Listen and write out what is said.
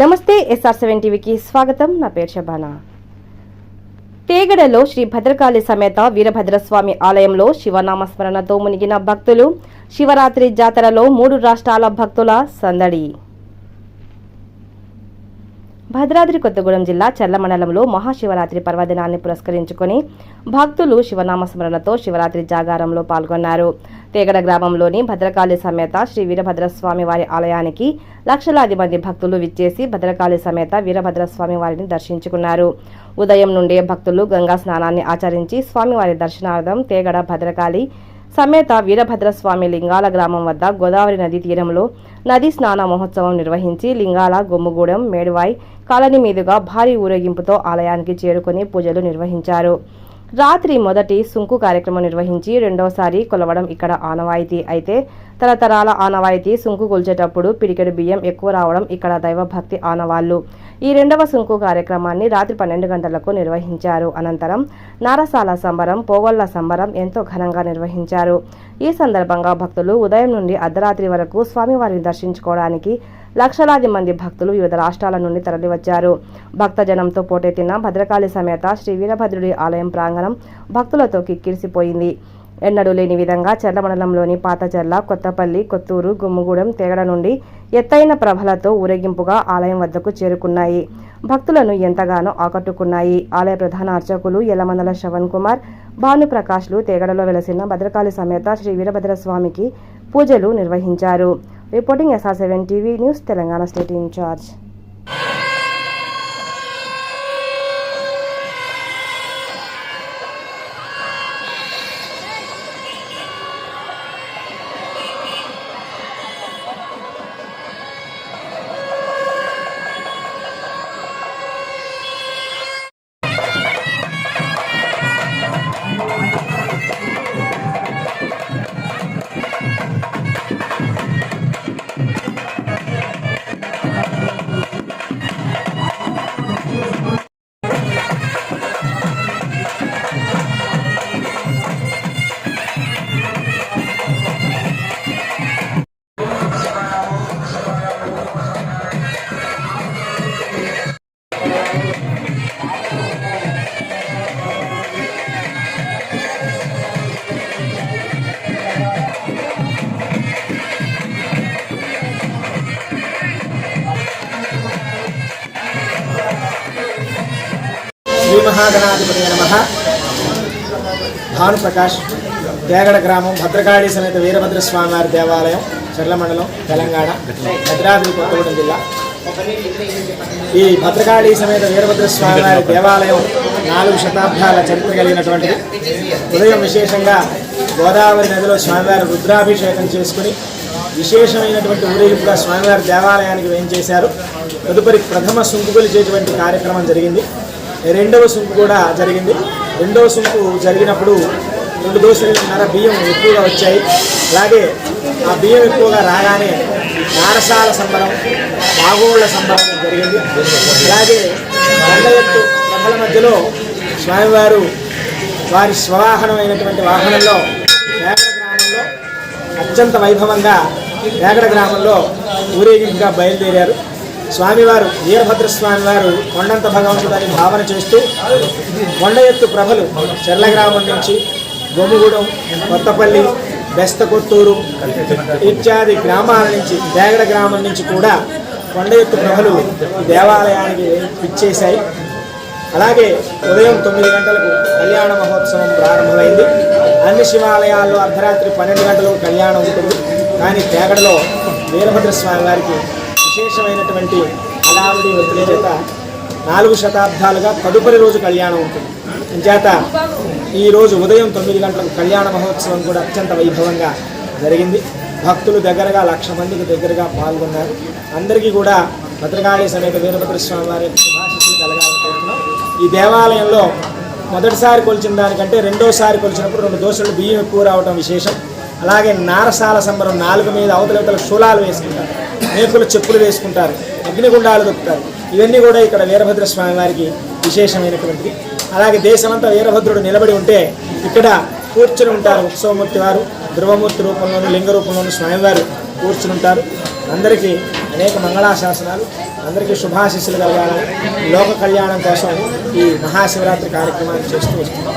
నమస్తే SR seven టీవీకి స్వాగతం. నా పేరు శబానా. తేగడలో శ్రీ భద్రకాళి సమేత వీరభద్రస్వామి ఆలయంలో శివనామస్మరణతో మునిగిన భక్తులు. శివరాత్రి జాతరలో మూడు రాష్ట్రాల భక్తుల సందడి. భద్రాద్రి కొత్తగూడెం జిల్లా చర్ల మండలంలో మహాశివరాత్రి పర్వదినాన్ని పురస్కరించుకొని భక్తులు శివనామ స్మరణతో శివరాత్రి జాగారంలో పాల్గొన్నారు. తేగడ గ్రామంలోని భద్రకాళి సమేత శ్రీ వీరభద్రస్వామి వారి ఆలయానికి లక్షలాది మంది భక్తులు విచ్చేసి భద్రకాళి సమేత వీరభద్రస్వామి వారిని దర్శించుకున్నారు. ఉదయం నుండే భక్తులు గంగా స్నానాన్ని ఆచరించి స్వామివారి దర్శనార్థం తేగడ భద్రకాళి సమేత వీరభద్రస్వామి లింగాల గ్రామం వద్ద గోదావరి నది తీరంలో నది స్నాన మహోత్సవం నిర్వహించి లింగాల గొమ్ముగూడెం మేడువాయ్ కాలనీ మీదుగా భారీ ఊరేగింపుతో ఆలయానికి చేరుకుని పూజలు నిర్వహించారు. రాత్రి మొదటి సుంకు కార్యక్రమం నిర్వహించి రెండోసారి కొలవడం ఇక్కడ ఆనవాయితీ. అయితే తరతరాల ఆనవాయితీ సుంకు కొల్చేటప్పుడు పిడికెడు బియ్యం ఎక్కువ రావడం ఇక్కడ దైవభక్తి ఆనవాళ్ళు. ఈ రెండవ సుంకు కార్యక్రమాన్ని రాత్రి పన్నెండు గంటలకు నిర్వహించారు. అనంతరం నారసాల సంబరం పోగొల్ల సంబరం ఎంతో ఘనంగా నిర్వహించారు. ఈ సందర్భంగా భక్తులు ఉదయం నుండి అర్ధరాత్రి వరకు స్వామివారిని దర్శించుకోవడానికి లక్షలాది మంది భక్తులు వివిధ రాష్ట్రాల నుండి తరలివచ్చారు. భక్తజనంతో పోటెత్తిన భద్రకాళి సమేత శ్రీ వీరభద్రుడి ఆలయం ప్రాంగణం భక్తులతో కిక్కిరిసిపోయింది. ఎన్నడూ లేని విధంగా చెర్ల మండలంలోని పాతచెర్ల కొత్తపల్లి కొత్తూరు గుమ్మగూడెం తేగడ నుండి ఎత్తైన ప్రభలతో ఊరేగింపుగా ఆలయం వద్దకు చేరుకున్నాయి. భక్తులను ఎంతగానో ఆకట్టుకున్నాయి. ఆలయ ప్రధాన అర్చకులు యలమందల శ్రవణ్ కుమార్ భానుప్రకాష్లు తేగడలో వెలసిన భద్రకాళి సమేత శ్రీ వీరభద్ర స్వామికి పూజలు నిర్వహించారు. Reporting SR seven TV news Telangana state incharge. Shri Mahaganadhipati నమ. భానుప్రకాష్ తేగడ గ్రామం భద్రకాళి సమేత వీరభద్ర స్వామివారి దేవాలయం చర్ల మండలం తెలంగాణ భద్రాద్రి కొత్తగూడెం జిల్లా. ఈ భద్రకాళి సమేత వీరభద్ర స్వామివారి దేవాలయం నాలుగు శతాబ్దాల చరిత్ర కలిగినటువంటిది. ఉదయం విశేషంగా గోదావరి నదిలో స్వామివారి రుద్రాభిషేకం చేసుకుని విశేషమైనటువంటి ఊరేగింపుగా స్వామివారి దేవాలయానికి వేయించేశారు. తదుపరి ప్రథమ సుంకుకొలిచేటువంటి కార్యక్రమం జరిగింది. రెండవ సుంపు కూడా జరిగింది. రెండవ సుంపు జరిగినప్పుడు రెండు దోశలున్నర బియ్యం ఎక్కువగా వచ్చాయి. అలాగే ఆ బియ్యం ఎక్కువగా రాగానే నారసాల సంబరం బాగోళ్ళ సంబరం జరిగింది. అలాగే కొండ ఎత్తు ప్రభల మధ్యలో స్వామివారు వారి స్వవాహనమైనటువంటి వాహనంలో వేగడ గ్రామంలో అత్యంత వైభవంగా వేగడ గ్రామంలో ఊరేగింపుగా బయలుదేరారు. స్వామివారు వీరభద్ర స్వామివారు కొండంత భగవంతుడని భావన చేస్తూ కొండ ఎత్తు ప్రభలు చెర్ల గ్రామం నుంచి గొమ్ముగూడెం కొత్తపల్లి బెస్తకొత్తూరు ఇత్యాది గ్రామాల నుంచి దేగడ గ్రామం నుంచి కూడా కొండ ఎత్తు ప్రభలు దేవాలయానికి ఇచ్చేశాయి. అలాగే ఉదయం తొమ్మిది గంటలకు కళ్యాణ మహోత్సవం ప్రారంభమైంది. అన్ని శివాలయాల్లో అర్ధరాత్రి పన్నెండు గంటలకు కళ్యాణం ఉంటుంది. కానీ తేగడలో వీరభద్ర స్వామి వారికి ప్రత్యక్షమైనటువంటి హడావుడి ఒత్తిడి చేత నాలుగు శతాబ్దాలుగా తదుపరి రోజు కళ్యాణం ఉంటుంది. అంచేత ఈరోజు ఉదయం తొమ్మిది గంటలకు కళ్యాణ మహోత్సవం కూడా అత్యంత వైభవంగా జరిగింది. భక్తులు దగ్గరగా లక్ష మందికి దగ్గరగా పాల్గొన్నారు. అందరికీ కూడా భద్రకాళి సమేత వీరభద్ర స్వామి వారి శుభాశిస్సులు కలగాలని కోరుతున్నాం. ఈ దేవాలయంలో మొదటిసారి కొలిచిన దానికంటే రెండోసారి కొలిచినప్పుడు రెండు దోశలు బియ్యం ఎక్కువ రావడం విశేషం. అలాగే నారసాల సంబరం నాలుగు మీద అవతల అవతల శూలాలు వేసుకుంటారు. మేకులు చెప్పులు వేసుకుంటారు. అగ్నిగుండాలు దొక్కుతారు ఇవన్నీ కూడా ఇక్కడ వీరభద్ర స్వామి వారికి విశేషమైనటువంటిది అలాగే దేశమంతా వీరభద్రుడు నిలబడి ఉంటే ఇక్కడ కూర్చుని ఉంటారు ఉత్సవమూర్తి వారు ధ్రువమూర్తి రూపంలోను లింగ రూపంలోను స్వామివారు కూర్చుని ఉంటారు. అందరికీ అనేక మంగళాశాసనాలు అందరికీ శుభాశిస్సులు కలగాలని లోక కళ్యాణం కోసం ఈ మహాశివరాత్రి కార్యక్రమాన్ని చేస్తూ వస్తున్నాం.